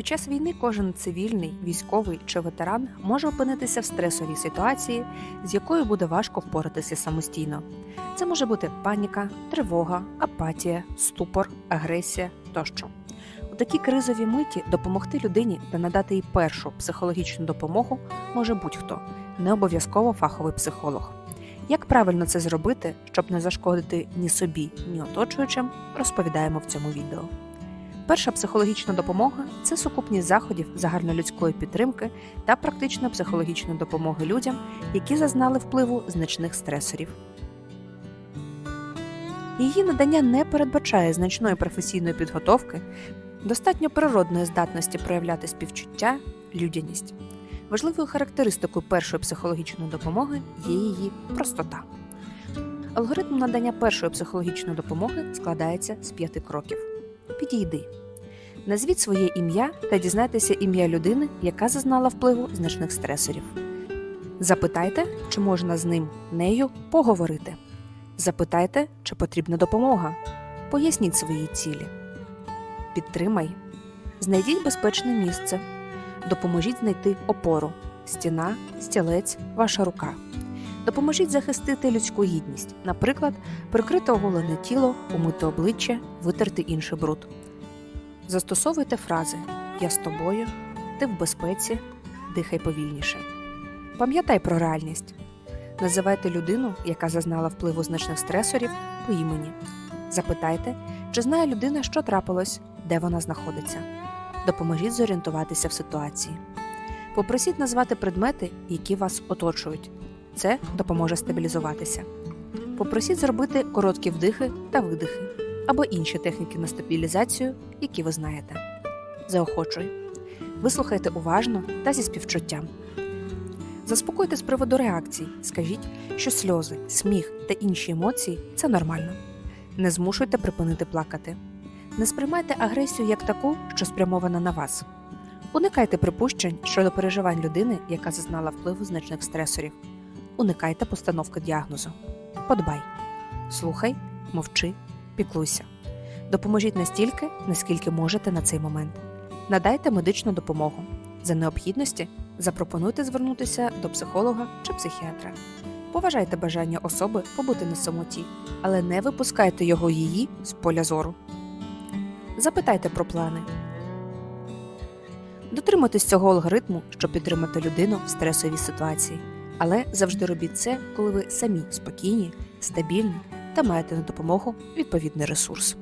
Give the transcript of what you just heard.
Під час війни кожен цивільний, військовий чи ветеран може опинитися в стресовій ситуації, з якою буде важко впоратися самостійно. Це може бути паніка, тривога, апатія, ступор, агресія тощо. У такій кризовій миті допомогти людині та надати їй першу психологічну допомогу може будь-хто, не обов'язково фаховий психолог. Як правильно це зробити, щоб не зашкодити ні собі, ні оточуючим, розповідаємо в цьому відео. Перша психологічна допомога це сукупність заходів загальнолюдської підтримки та практичної психологічної допомоги людям, які зазнали впливу значних стресорів. Її надання не передбачає значної професійної підготовки, достатньо природної здатності проявляти співчуття, людяність. Важливою характеристикою першої психологічної допомоги є її простота. Алгоритм надання першої психологічної допомоги складається з п'яти кроків. Підійди. Назвіть своє ім'я та дізнайтеся ім'я людини, яка зазнала впливу значних стресорів. Запитайте, чи можна з ним нею поговорити. Запитайте, чи потрібна допомога. Поясніть свої цілі. Підтримай. Знайдіть безпечне місце. Допоможіть знайти опору стіна, стілець, ваша рука. Допоможіть захистити людську гідність, наприклад, прикрити оголене тіло, умити обличчя, витерти інший бруд. Застосовуйте фрази Я з тобою, ти в безпеці, дихай повільніше. Пам'ятай про реальність. Називайте людину, яка зазнала впливу значних стресорів, по імені. Запитайте, чи знає людина, що трапилось, де вона знаходиться. Допоможіть зорієнтуватися в ситуації. Попросіть назвати предмети, які вас оточують. Це допоможе стабілізуватися. Попросіть зробити короткі вдихи та видихи або інші техніки на стабілізацію, які ви знаєте. Заохочуй. Вислухайте уважно та зі співчуттям. Заспокойте з приводу реакцій. Скажіть, що сльози, сміх та інші емоції це нормально. Не змушуйте припинити плакати. Не сприймайте агресію як таку, що спрямована на вас. Уникайте припущень щодо переживань людини, яка зазнала впливу значних стресорів. Уникайте постановки діагнозу. Подбай. Слухай, мовчи, піклуйся. Допоможіть настільки, наскільки можете на цей момент. Надайте медичну допомогу. За необхідності запропонуйте звернутися до психолога чи психіатра. Поважайте бажання особи побути на самоті, але не випускайте його її з поля зору. Запитайте про плани. Дотримуйтесь цього алгоритму, щоб підтримати людину в стресовій ситуації. Але завжди робіть це, коли ви самі спокійні, стабільні та маєте на допомогу відповідний ресурс.